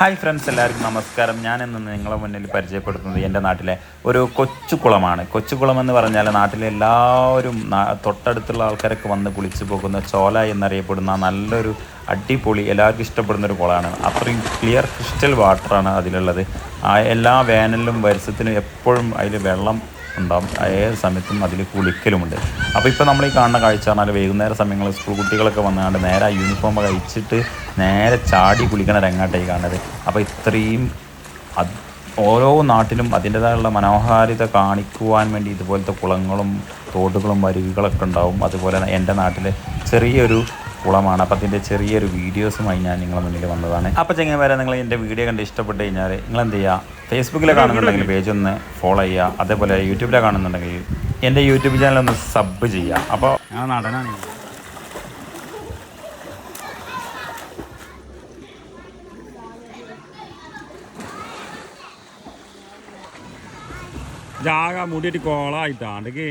Hi friends എല്ലാവർക്കും നമസ്കാരം. ഞാൻ ഇന്ന് നിങ്ങളെ മുന്നിൽ പരിചയപ്പെടുത്തുന്നത് എന്റെ നാട്ടിലെ ഒരു കൊച്ചുകുളമാണ്. കൊച്ചുകുളം എന്ന് പറഞ്ഞാൽ നാട്ടിലെ എല്ലാവരും തൊട്ടടുത്തുള്ള ആൾക്കാരൊക്കെ വന്ന് കുളിച്ചു പോകുന്ന ചോല എന്നറിയപ്പെടുന്ന നല്ലൊരു അടിപൊളി എല്ലാവർക്കും ഇഷ്ടപ്പെടുന്ന ഒരു കുളമാണ്. അത്രയും ക്ലിയർ ക്രിസ്റ്റൽ വാട്ടറാണ് അതിലുള്ളത്. എല്ലാ വേനലിലും വരുസത്തിനും എപ്പോഴും അതിൽ വെള്ളം ഉണ്ടാവും. ഏത് സമയത്തും അതിൽ കുളിക്കലുമുണ്ട്. അപ്പോൾ ഇപ്പോൾ നമ്മൾ ഈ കാണുന്ന കാഴ്ച പറഞ്ഞാൽ വൈകുന്നേര സമയങ്ങളിൽ സ്കൂൾ കുട്ടികളൊക്കെ വന്നാണ്ട് നേരെ യൂണിഫോം കഴിച്ചിട്ട് നേരെ ചാടി കുളിക്കണ രംഗാട്ടായി കാണുന്നത്. അപ്പോൾ ഇത്രയും ഓരോ നാട്ടിലും അതിന്റെതായുള്ള മനോഹാരിത കാണിക്കുവാൻ വേണ്ടി ഇതുപോലത്തെ കുളങ്ങളും തോടുകളും അരുവികളൊക്കെ ഉണ്ടാവും. അതുപോലെ എന്റെ നാട്ടിൽ ചെറിയൊരു കുളമാണ്. അപ്പോൾ അതിന്റെ ചെറിയൊരു വീഡിയോസുമായി ഞാൻ നിങ്ങളുടെ മുന്നിൽ വന്നതാണ്. അപ്പോൾ ചെങ്ങന്മാരെ നിങ്ങൾ എന്റെ വീഡിയോ കണ്ട് ഇഷ്ടപ്പെട്ട് കഴിഞ്ഞാൽ നിങ്ങൾ എന്ത് ചെയ്യുക ഫേസ്ബുക്കിലെ കാണുന്നുണ്ടെങ്കിൽ പേജ് ഒന്ന് ഫോളോ ചെയ്യുക. അതേപോലെ യൂട്യൂബിലെ കാണുന്നുണ്ടെങ്കിൽ എന്റെ യൂട്യൂബ് ചാനൽ ഒന്ന് സബ് ചെയ്യുക. അപ്പോൾ ഞാൻ നടനാണ്. ജാഗ മുടിയിട്ട് കോളായിട്ടാണ്ടക്ക്